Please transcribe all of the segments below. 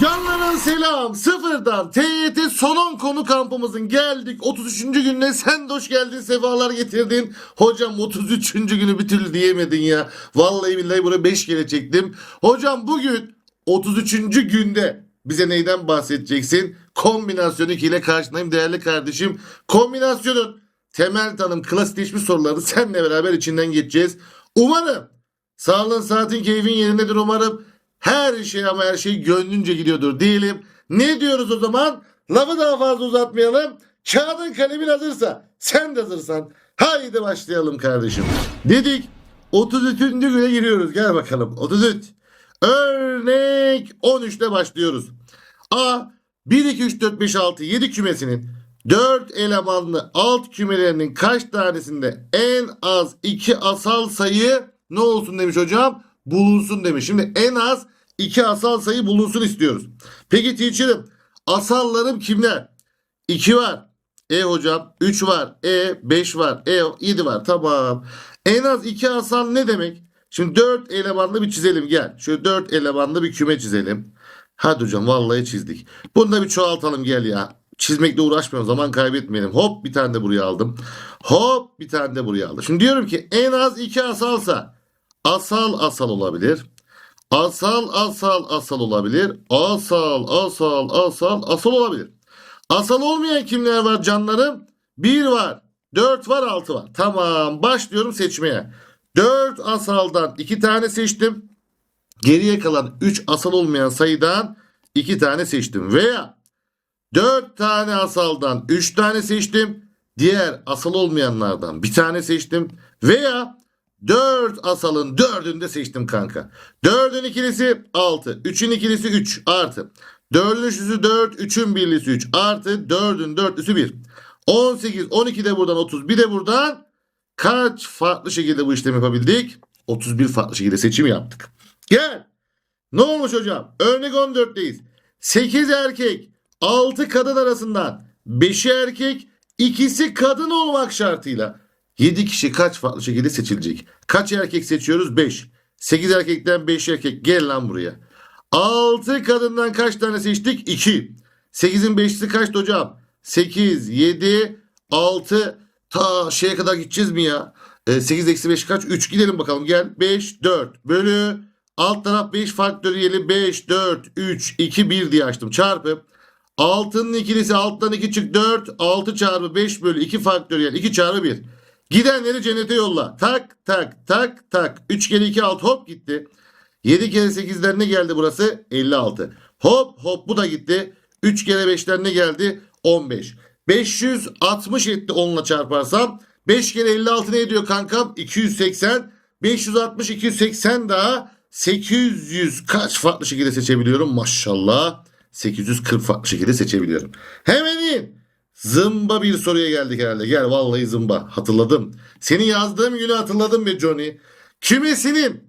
Canlarına selam. Sıfırdan TYT son konu kampımızın geldik. 33. gününe sen de hoş geldin. Sefalar getirdin. Hocam 33. günü bir türlü diyemedin ya. Vallahi billahi buraya 5 kere çektim. Hocam bugün 33. günde bize neyden bahsedeceksin? Kombinasyon 2 ile karşındayım değerli kardeşim. Kombinasyonun temel tanım klasikleşmiş soruları seninle beraber içinden geçeceğiz. Umarım sağlığın saatin keyfin yerindedir umarım. Her şey ama her şey gönlünce gidiyordur diyelim. Ne diyoruz o zaman? Lafı daha fazla uzatmayalım. Kağıdın kalemin hazırsa sen de hazırsan haydi başlayalım kardeşim. Dedik 33. güne giriyoruz. Gel bakalım 33. Örnek 13'te başlıyoruz. A 1 2 3 4 5 6 7 kümesinin 4 elemanlı alt kümelerinin kaç tanesinde en az 2 asal sayı ne olsun demiş hocam? Bulunsun demiş. Şimdi en az 2 asal sayı bulunsun istiyoruz. Peki teacher'ım asallarım kimler? 2 var. E hocam 3 var. E 5 var. E 7 var. Tamam. En az 2 asal ne demek? Şimdi 4 elemanlı bir çizelim gel. Şöyle 4 elemanlı bir küme çizelim. Hadi hocam vallahi çizdik. Bunu da bir çoğaltalım gel ya. Çizmekle uğraşmıyorum zaman kaybetmeyelim. Hop bir tane de buraya aldım. Hop bir tane de buraya aldım. Şimdi diyorum ki en az 2 asalsa asal asal olabilir. Asal asal asal olabilir. Asal asal asal asal olabilir. Asal olmayan kimler var canlarım? 1 var. 4 var 6 var. Tamam başlıyorum seçmeye. 4 asaldan 2 tane seçtim. Geriye kalan 3 asal olmayan sayıdan 2 tane seçtim. Veya 4 tane asaldan 3 tane seçtim. Diğer asal olmayanlardan bir tane seçtim. Veya 4 asalın 4'ünü de seçtim kanka. 4'ün ikilisi 6. 3'ün ikilisi 3 artı. 4'ün üçlüsü 4. 3'ün birlisi 3 artı. 4'ün dörtlüsü 1. 18, 12 de buradan 30. Bir de buradan kaç farklı şekilde bu işlemi yapabildik? 31 farklı şekilde seçim yaptık. Gel. Ne olmuş hocam? Örnek 14'teyiz. 8 erkek, 6 kadın arasından 5'i erkek, ikisi kadın olmak şartıyla 7 kişi kaç farklı şekilde seçilecek? Kaç erkek seçiyoruz? 5. 8 erkekten 5 erkek. Gel lan buraya. 6 kadından kaç tane seçtik? 2. 8'in 5'lisi kaçtı hocam? 8, 7, 6. Ta şeye kadar gideceğiz mi ya? Ee, 8 eksi 5 kaç? 3 gidelim bakalım gel. 5, 4 bölü. Alt taraf 5 faktöriyeli 5, 4, 3, 2, 1 diye açtım. Çarpı. Altının ikilisi alttan 2 çık 4. 6 çarpı 5 bölü 2 faktöriyel 2 çarpı 1. Gidenleri cennete yolla. Tak tak tak tak. 3 kere 2 6 hop gitti. 7 kere 8'den ne geldi burası? 56. Hop hop bu da gitti. 3 kere 5'ten ne geldi? 15. 560 etti 10 ile çarparsam. 5 kere 56 ne ediyor kankam? 280. 560 280 daha 800 kaç farklı şekilde seçebiliyorum maşallah. 840 farklı şekilde seçebiliyorum. Hemen in. Zımba bir soruya geldik herhalde. Gel vallahi zımba. Hatırladım. Seni yazdığım günü hatırladım be Johnny. Kümesinin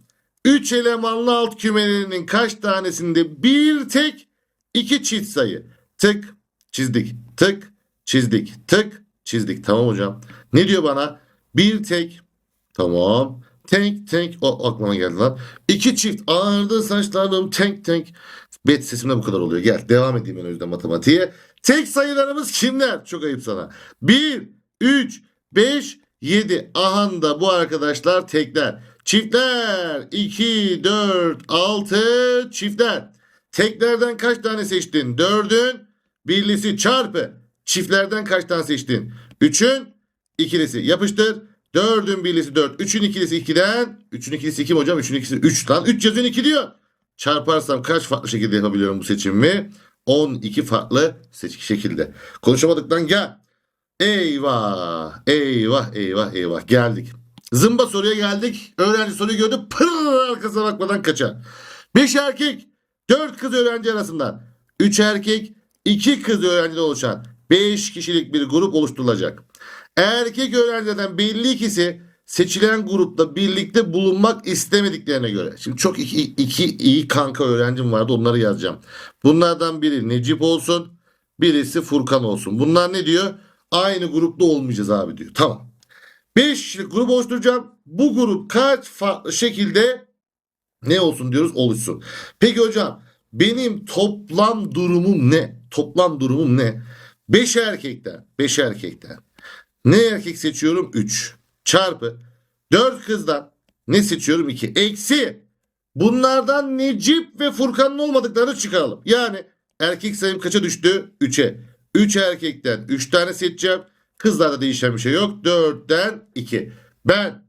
3 elemanlı alt kümelerinin kaç tanesinde bir tek iki çift sayı. Tık çizdik. Tık çizdik. Tık çizdik. Tamam hocam. Ne diyor bana? Bir tek tamam. Tek tek o aklıma geldi lan. İki çift ağırdı saçlarım tek tek. Bet sesimde bu kadar oluyor. Gel devam edeyim ben o yüzden matematiğe. Tek sayılarımız kimler? Çok ayıp sana. 1, 3, 5, 7. Ahanda bu arkadaşlar tekler. Çiftler 2, 4, 6 çiftler. Teklerden kaç tane seçtin? 4'ün birlisi çarpı. Çiftlerden kaç tane seçtin? 3'ün ikilisi. Yapıştır. 4'ün birlisi 4. 3'ün ikilisi 2'den. 3'ün ikilisi 2 mi hocam? 3'ün ikilisi 3 lan. 3 yazıyorsun 2 diyor. Çarparsam kaç farklı şekilde yapabiliyorum bu seçimi? 12 farklı seçik şekilde. Konuşamadıktan gel. Eyvah, eyvah, eyvah, eyvah. Geldik. Zımba soruya geldik. Öğrenci soruyu gördü. Pırr arkasına bakmadan kaçar. 5 erkek, 4 kız öğrenci arasından 3 erkek, 2 kız öğrenciden oluşan 5 kişilik bir grup oluşturulacak. Erkek öğrencilerden belli ikisi seçilen grupta birlikte bulunmak istemediklerine göre. Şimdi çok iki, iki iyi kanka öğrencim vardı onları yazacağım. Bunlardan biri Necip olsun birisi Furkan olsun. Bunlar ne diyor? Aynı grupta olmayacağız abi diyor. Tamam. 5 kişilik grup oluşturacağım. Bu grup kaç farklı şekilde ne olsun diyoruz oluşsun. Peki hocam benim toplam durumum ne? Toplam durumum ne? 5 erkekten, 5 erkekten. Ne erkek seçiyorum? 3. Çarpı 4 kızdan ne seçiyorum? 2. Eksi bunlardan Necip ve Furkan'ın olmadıklarını çıkaralım. Yani erkek sayım kaça düştü? 3'e. 3 erkekten 3 tane seçeceğim. Kızlarda değişen bir şey yok. 4'ten 2. Ben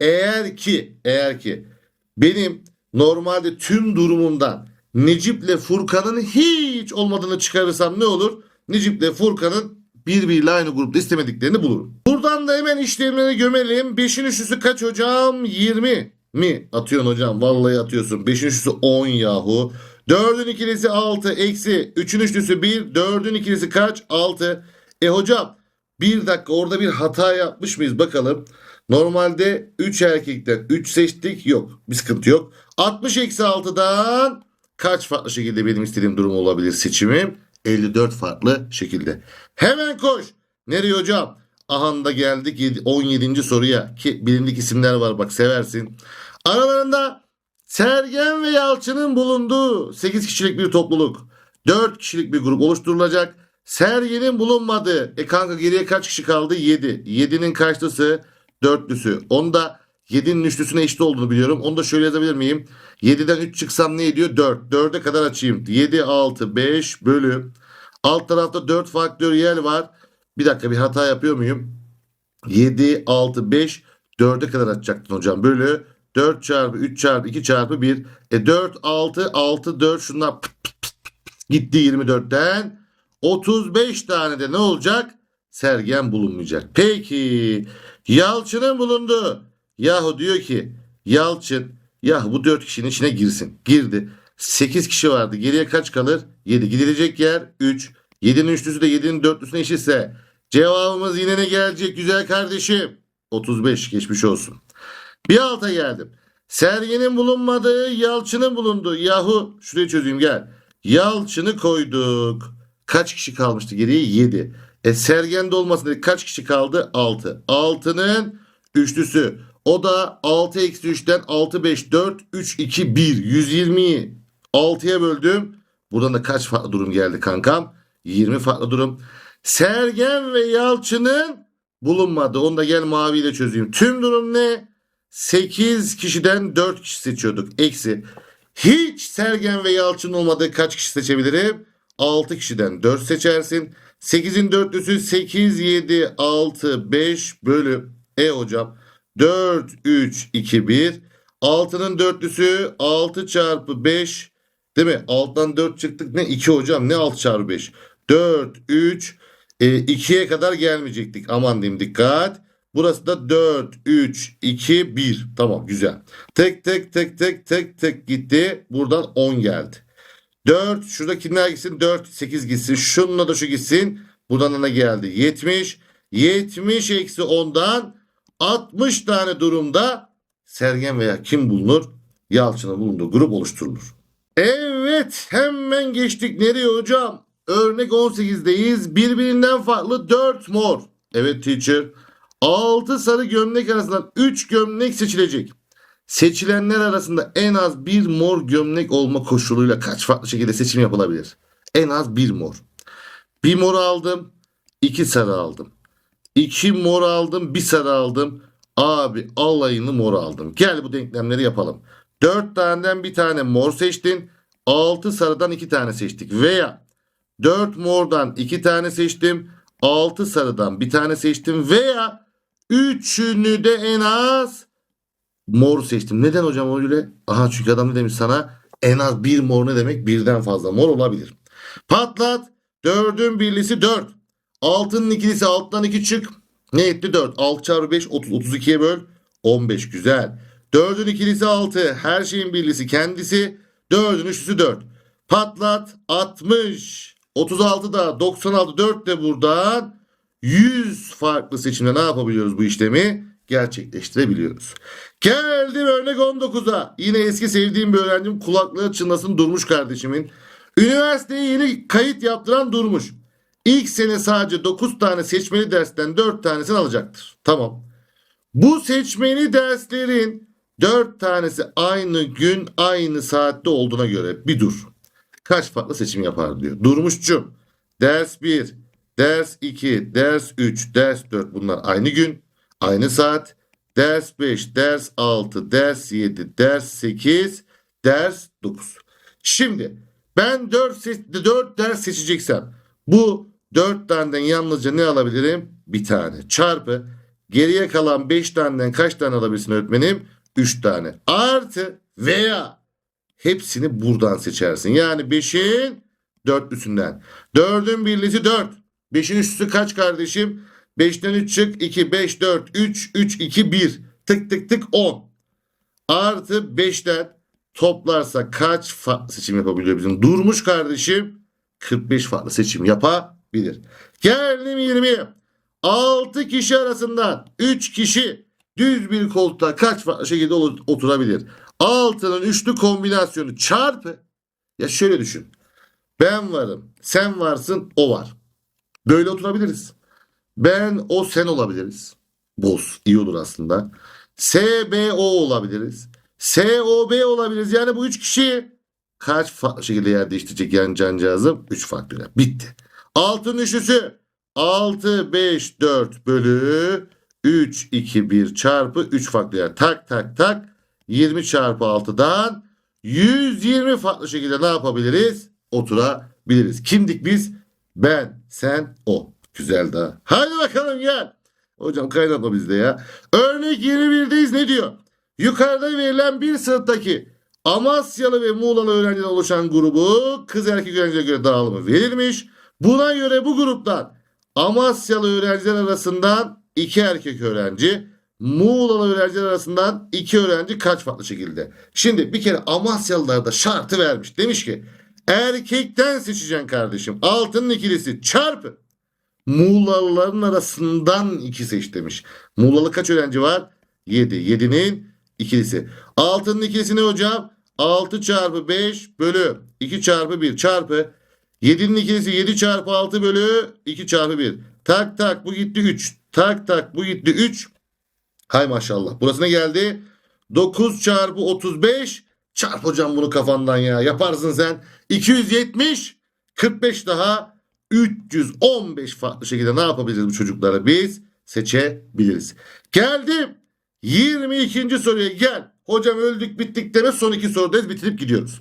eğer ki eğer ki benim normalde tüm durumumdan Necip'le Furkan'ın hiç olmadığını çıkarırsam ne olur? Necip'le Furkan'ın birbiriyle aynı grupta istemediklerini bulurum. Buradan da hemen işlemleri gömelim. 5'in üçlüsü kaç hocam? 20 mi? Atıyorsun hocam. Vallahi atıyorsun. 5'in üçlüsü 10 yahu. 4'ün ikilisi 6 eksi 3'ün üçlüsü 1. 4'ün ikilisi kaç? 6. E hocam bir dakika orada bir hata yapmış mıyız bakalım. Normalde 3 erkekten 3 seçtik. Yok bir sıkıntı yok. 60 eksi 6'dan kaç farklı şekilde benim istediğim durum olabilir seçimim? 54 farklı şekilde. Hemen koş. Nereye hocam? Ahanda geldik yedi- 17. soruya ki bilindik isimler var bak seversin. Aralarında Sergen ve Yalçın'ın bulunduğu 8 kişilik bir topluluk. 4 kişilik bir grup oluşturulacak. Sergen'in bulunmadığı. E kanka geriye kaç kişi kaldı? 7. 7'nin kaçlısı? Dörtlüsü. Onda 7'nin üçlüsüne eşit olduğunu biliyorum. Onu da şöyle yazabilir miyim? 7'den 3 çıksam ne ediyor? 4. 4'e kadar açayım. 7, 6, 5 bölü. Alt tarafta 4 faktöriyel var. Bir dakika bir hata yapıyor muyum? 7, 6, 5 4'e kadar açacaktın hocam. Bölü 4 çarpı 3 çarpı 2 çarpı 1. E 4, 6, 6, 4 şunlar pıt pıt pıt pıt gitti 24'ten. 35 tane de ne olacak? Sergen bulunmayacak. Peki Yalçın'ın bulunduğu. Yahu diyor ki Yalçın ya bu 4 kişinin içine girsin. Girdi. 8 kişi vardı. Geriye kaç kalır? 7. Gidilecek yer 3. 7'nin üçlüsü de 7'nin dörtlüsüne eşitse cevabımız yine ne gelecek güzel kardeşim? 35 geçmiş olsun. Bir alta geldim. Sergen'in bulunmadığı, Yalçın'ın bulunduğu. Yahu şurayı çözeyim gel. Yalçın'ı koyduk. Kaç kişi kalmıştı geriye? 7. E Sergen'de olmasın dedik. Kaç kişi kaldı? 6. 6'nın üçlüsü. O da 6 eksi 3'ten 6, 5, 4, 3, 2, 1. 120'yi 6'ya böldüm. Buradan da kaç farklı durum geldi kankam? 20 farklı durum. Sergen ve Yalçın'ın bulunmadı. Onu da gel maviyle çözeyim. Tüm durum ne? 8 kişiden 4 kişi seçiyorduk. Eksi. Hiç Sergen ve Yalçın olmadığı kaç kişi seçebilirim? 6 kişiden 4 seçersin. 8'in dörtlüsü 8, 7, 6, 5 bölü. E hocam 4, 3, 2, 1. 6'nın dörtlüsü 6 çarpı 5 değil mi? 6'dan 4 çıktık ne? 2 hocam ne 6 çarpı 5? 4, 3, e, 2'ye kadar gelmeyecektik. Aman diyeyim dikkat. Burası da 4, 3, 2, 1. Tamam güzel. Tek tek tek tek tek tek gitti. Buradan 10 geldi. 4 şuradakiler gitsin 4 8 gitsin. Şununla da şu gitsin. Buradan da ne geldi? 70. 70 eksi 10'dan 60 tane durumda Sergen veya kim bulunur? Yalçın'ın bulunduğu grup oluşturulur. Evet hemen geçtik. Nereye hocam? Örnek 18'deyiz. Birbirinden farklı 4 mor. Evet teacher. 6 sarı gömlek arasından 3 gömlek seçilecek. Seçilenler arasında en az bir mor gömlek olma koşuluyla kaç farklı şekilde seçim yapılabilir? En az bir mor. Bir mor aldım, iki sarı aldım. İki mor aldım, bir sarı aldım. Abi alayını mor aldım. Gel bu denklemleri yapalım. Dört taneden bir tane mor seçtin. Altı sarıdan iki tane seçtik. Veya dört mordan iki tane seçtim. Altı sarıdan bir tane seçtim. Veya üçünü de en az mor seçtim. Neden hocam öyle? Aha çünkü adam ne demiş sana? En az bir mor ne demek? Birden fazla mor olabilir. Patlat. Dördün birlisi dört. Altının ikilisi alttan iki çık. Ne etti 4? 6 çarpı 5 30. 32'ye böl. 15 güzel. 4'ün ikilisi 6. Her şeyin birlisi kendisi. 4'ün üçlüsü 4. Patlat 60. 36 da 96 4 de buradan 100 farklı seçimle ne yapabiliyoruz bu işlemi? Gerçekleştirebiliyoruz. Geldim örnek 19'a. Yine eski sevdiğim bir öğrencim kulaklığı çınlasın Durmuş kardeşimin. Üniversiteye yeni kayıt yaptıran Durmuş. İlk sene sadece 9 tane seçmeli dersten 4 tanesini alacaktır. Tamam. Bu seçmeli derslerin 4 tanesi aynı gün aynı saatte olduğuna göre bir dur. Kaç farklı seçim yapar diyor. Durmuşçum. Ders 1, ders 2, ders 3, ders 4 bunlar aynı gün, aynı saat. Ders 5, ders 6, ders 7, ders 8, ders 9. Şimdi ben 4, 4 ders seçeceksem bu 4 taneden yalnızca ne alabilirim? Bir tane. Çarpı geriye kalan 5 taneden kaç tane alabilirsin öğretmenim? 3 tane. Artı veya hepsini buradan seçersin. Yani 5'in dörtlüsünden. 4'ün birlisi 4. 5'in üçlüsü kaç kardeşim? 5'ten 3 çık 2, 5, 4, 3, 3, 2, 1. Tık tık tık 10. Artı 5'ten toplarsa kaç farklı seçim yapabiliyor bizim? Durmuş kardeşim 45 farklı seçim yapabilir. Geldim 20'ye. 6 kişi arasından 3 kişi düz bir koltuğa kaç farklı şekilde oturabilir? 6'nın üçlü kombinasyonu çarpı ya şöyle düşün. Ben varım, sen varsın, o var. Böyle oturabiliriz. Ben, o, sen olabiliriz. Boz, iyi olur aslında. S, B, O olabiliriz. S, O, B olabiliriz. Yani bu üç kişi kaç farklı şekilde yer değiştirecek yani cancağızım? 3 farklı yer. Bitti. Altın üçlüsü 6, 5, 4 bölü 3, 2, 1 çarpı 3 farklı yer. Tak tak tak 20 çarpı 6'dan 120 farklı şekilde ne yapabiliriz? Oturabiliriz. Kimdik biz? Ben, sen, o. Güzel daha. Hadi bakalım gel. Hocam kaynatma bizde ya. Örnek 21'deyiz ne diyor? Yukarıda verilen bir sınıftaki Amasyalı ve Muğlalı öğrenciler oluşan grubu kız erkek öğrencilere göre dağılımı verilmiş. Buna göre bu gruptan Amasyalı öğrenciler arasından iki erkek öğrenci, Muğlalı öğrenciler arasından iki öğrenci kaç farklı şekilde? Şimdi bir kere Amasyalılar da şartı vermiş. Demiş ki erkekten seçeceksin kardeşim. Altının ikilisi çarpı. Muğlalıların arasından iki seç demiş. Muğlalı kaç öğrenci var? 7. 7'nin ikilisi. Altının ikilisi ne hocam? 6 çarpı 5 bölü 2 çarpı 1 çarpı 7'nin ikilisi 7 çarpı 6 bölü 2 çarpı 1. Tak tak bu gitti 3. Tak tak bu gitti 3. Hay maşallah. Burası ne geldi? 9 çarpı 35 çarp hocam bunu kafandan ya. Yaparsın sen. 270 45 daha 315 farklı şekilde ne yapabiliriz bu çocuklara biz seçebiliriz. Geldim 22. soruya gel. Hocam öldük bittik deme son iki sorudayız bitirip gidiyoruz.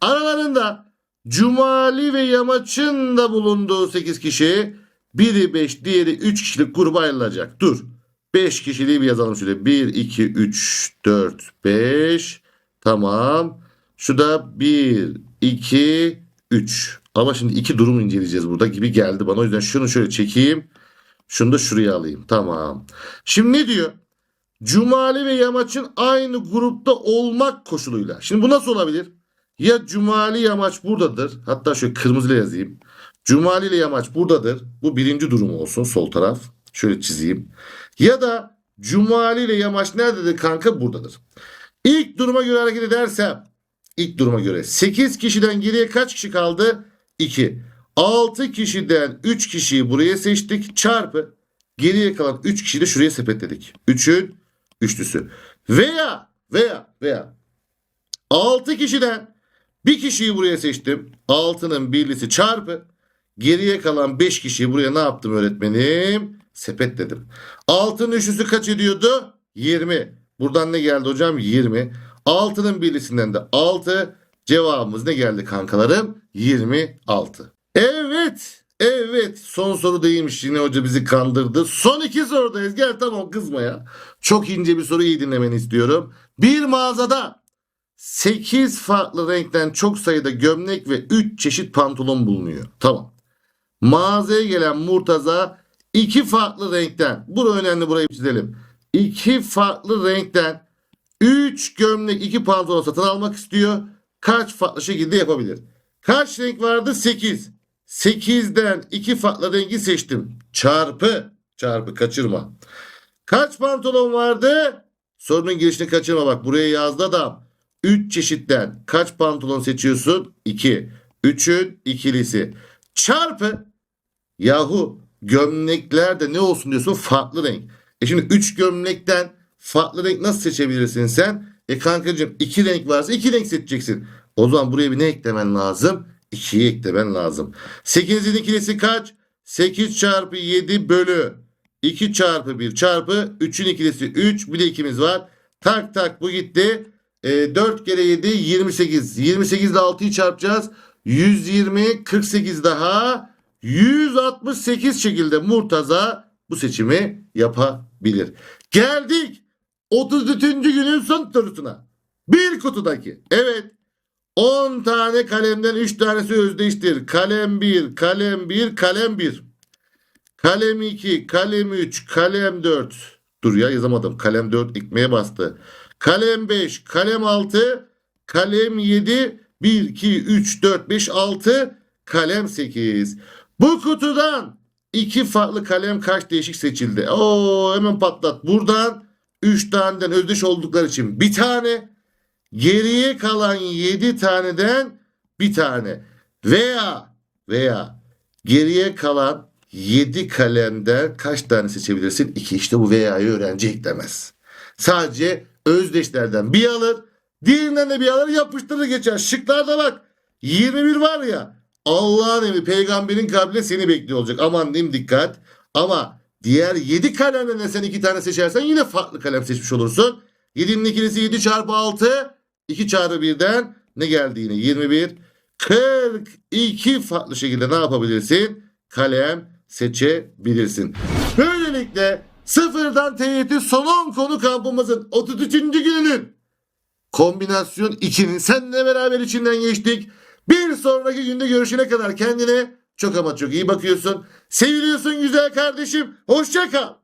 Aralarında Cumali ve Yamaç'ın da bulunduğu 8 kişi biri 5 diğeri 3 kişilik gruba ayrılacak. Dur 5 kişiliği bir yazalım şöyle 1 2 3 4 5 tamam. Şu da 1 2 3 ama şimdi iki durum inceleyeceğiz burada gibi geldi bana. O yüzden şunu şöyle çekeyim. Şunu da şuraya alayım. Tamam. Şimdi ne diyor? Cumali ve Yamaç'ın aynı grupta olmak koşuluyla. Şimdi bu nasıl olabilir? Ya Cumali Yamaç buradadır. Hatta şöyle kırmızıyla yazayım. Cumali ile Yamaç buradadır. Bu birinci durum olsun sol taraf. Şöyle çizeyim. Ya da Cumali ile Yamaç nerededir kanka? Buradadır. İlk duruma göre hareket edersem ilk duruma göre 8 kişiden geriye kaç kişi kaldı? 2. 6 kişiden 3 kişiyi buraya seçtik. Çarpı geriye kalan 3 kişiyi de şuraya sepetledik. 3'ün üçlüsü. Veya veya veya 6 kişiden bir kişiyi buraya seçtim. 6'nın birlisi çarpı geriye kalan 5 kişiyi buraya ne yaptım öğretmenim? Sepetledim. 6'nın üçlüsü kaç ediyordu? 20. Buradan ne geldi hocam? 20. 6'nın birlisinden de 6. Cevabımız ne geldi kankalarım? 26. Evet. Evet. Son soru değilmiş. Yine hoca bizi kandırdı. Son iki sorudayız. Gel tamam kızma ya. Çok ince bir soru iyi dinlemeni istiyorum. Bir mağazada 8 farklı renkten çok sayıda gömlek ve 3 çeşit pantolon bulunuyor. Tamam. Mağazaya gelen Murtaza iki farklı renkten. Bu önemli burayı çizelim. İki farklı renkten 3 gömlek 2 pantolon satın almak istiyor. Kaç farklı şekilde yapabilir? Kaç renk vardı? 8. 8'den 2 farklı rengi seçtim. Çarpı. Çarpı kaçırma. Kaç pantolon vardı? Sorunun girişini kaçırma bak. Buraya yazdı adam. 3 çeşitten kaç pantolon seçiyorsun? 2. 3'ün ikilisi. Çarpı. Yahu gömleklerde ne olsun diyorsun? Farklı renk. E şimdi 3 gömlekten farklı renk nasıl seçebilirsin sen? E kankacığım 2 renk varsa 2 renk seçeceksin. O zaman buraya bir ne eklemen lazım? 2'yi eklemen lazım. 8'in ikilisi kaç? 8 çarpı 7 bölü 2 çarpı 1 çarpı 3'ün ikilisi 3 bir de 2'miz var. Tak tak bu gitti. E, 4 kere 7 28. 28 ile 6'yı çarpacağız. 120 48 daha 168 şekilde Murtaza bu seçimi yapabilir. Geldik 34. günün son sorusuna. Bir kutudaki. Evet. 10 tane kalemden 3 tanesi özdeştir. Kalem 1, kalem 1, kalem 1. Kalem 2, kalem 3, kalem 4. Dur ya yazamadım. Kalem 4 ikmeye bastı. Kalem 5, kalem 6, kalem 7, 1, 2, 3, 4, 5, 6, kalem 8. Bu kutudan iki farklı kalem kaç değişik seçildi? Oo hemen patlat. Buradan 3 taneden özdeş oldukları için bir tane, geriye kalan 7 taneden bir tane veya veya geriye kalan 7 kalemden kaç tane seçebilirsin? 2 işte bu veya'yı öğrenci eklemez. Sadece özdeşlerden bir alır, diğerinden de bir alır yapıştırır geçer. Şıklarda bak 21 var ya Allah'ın evi peygamberin kalbine seni bekliyor olacak. Aman diyeyim dikkat. Ama diğer 7 kalemden de sen 2 tane seçersen yine farklı kalem seçmiş olursun. 7'nin ikilisi 7 çarpı 6 2 çarpı 1'den ne geldi yine 21 42 farklı şekilde ne yapabilirsin? Kalem seçebilirsin. Böylelikle sıfırdan TYT son 10 konu kampımızın 33. gününün kombinasyon 2'nin seninle beraber içinden geçtik. Bir sonraki günde görüşene kadar kendine çok ama çok iyi bakıyorsun. Seviliyorsun güzel kardeşim. Hoşça kal.